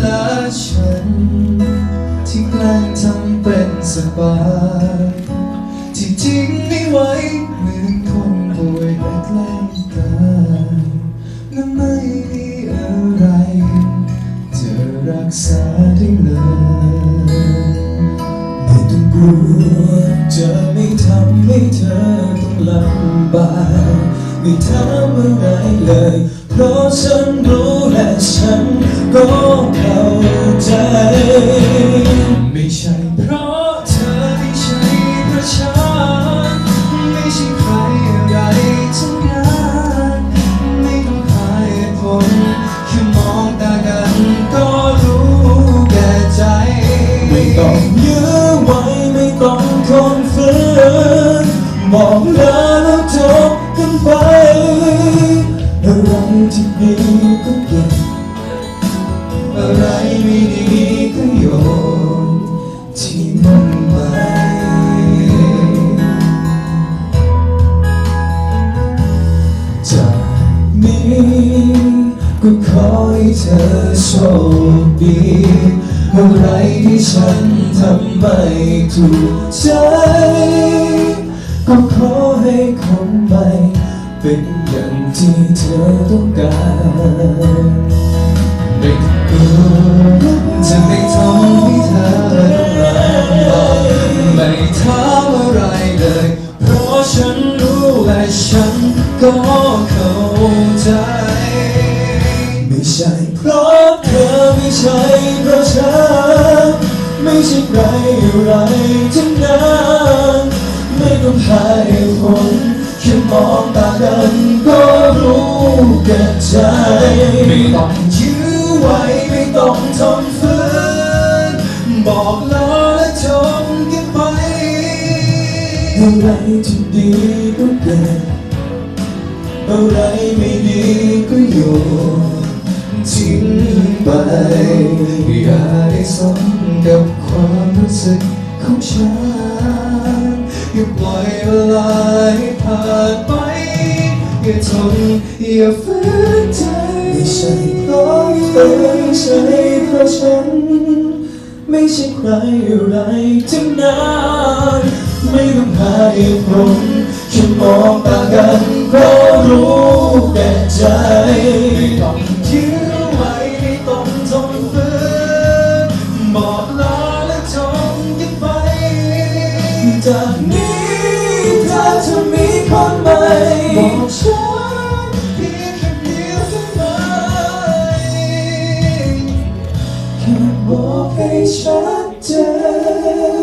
และฉัน ที่แกล้งทำเป็นสบายที่ทิ้งไม่ไหวเหมือนคนป่วยและแกล้งตายและไม่มีอะไร จะรักษาได้เลยไม่ต้องกลัวจะไม่ทำให้เธอต้องลำบากไม่ทำอะไรเลย เพราะฉันรู้และฉัน ก็เข้าใจ ไม่ใช่เพราะเธอไม่ใช่เพราะฉันไม่ใช่ใครอะไรทั้งนั้นไม่ต้องหาเหตุผลแค่มองตากันก็รู้แก่ใจ ไม่ต้องยื้อไว้ไม่ต้องทนฝืนบอกลาแล้วจบกันไปอะไรที่ดีก็เก็บ อะไรไม่ดีก็โยนที่มันไปจากนี้ก็ขอให้เธอโชคดีอะไรที่ฉันทำไม่ถูกใจ ก็ขอให้คงไม่เป็นอย่างที่เธอต้องการไม่ต้องกลัว จะไม่ทำให้เธอต้องลำบากไม่ถามอะไรเลย เพราะฉันรู้และฉันก็เข้าใจ ไม่ใช่เพราะเธอไม่ใช่เพราะฉันไม่ใช่ใครอะไรทั้งนั้นไม่ต้องหาเหตุผลแค่มองตากันก็รู้แก่ใจไม่ต้องยื้อไว้ งทนฝืนบอกลาและจบกันไปอะไรที่ดีก็เก็บอะไรไม่ดีก็โยนทิ้งไปอย่าได้สนกับความรู้สึกของฉันอย่าปล่อยเวลาให้ผ่านไปอย่าทนอย่าฝืนใจไม่ใช่เพราะเธอไม่ ใช่เพราะฉัน ไม่ใช่ใครอะไรทั้งนั้นไม่ต้องหาเหตุผลแค่มองตากันก็รู้แก่ใจไม่ต้องยื้อไว้ไม่ต้องทนฝืนบอกลาและจงกันไปจากนี้เธอจะมีคนใหม่ 我非常贱